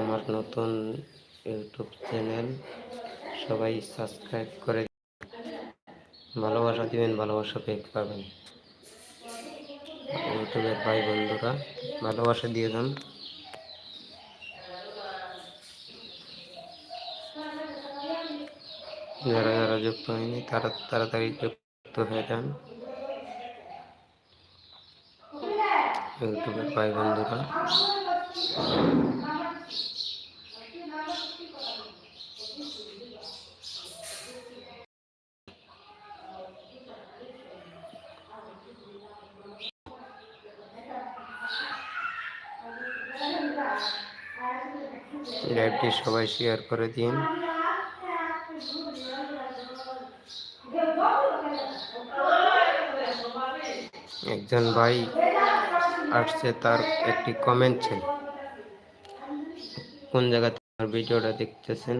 আমার নতুন YouTube channel, সবাই সাবস্ক্রাইব করে ভালোবাসা দিবেন, ভালোবাসা পেয়ে পাবেন। ইউটিউবের ভাই বন্ধুরা, ভালোবাসা দিয়ে যান যারা যারা যুক্ত হয়নি, তারা তাড়াতাড়ি যুক্ত হয়ে যান। ইউটিউবের ভাই বন্ধুরা। লাইভটি সবাই শেয়ার করে দিন। একজন ভাই আসছে, তার একটি কমেন্ট ছিল কোন জায়গা থেকে আমার ভিডিওটা দেখতেছেন?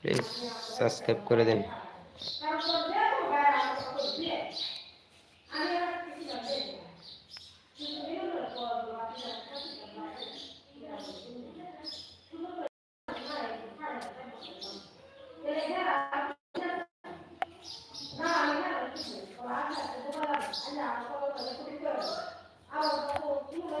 প্লিজ সাবস্ক্রাইব করে দিন।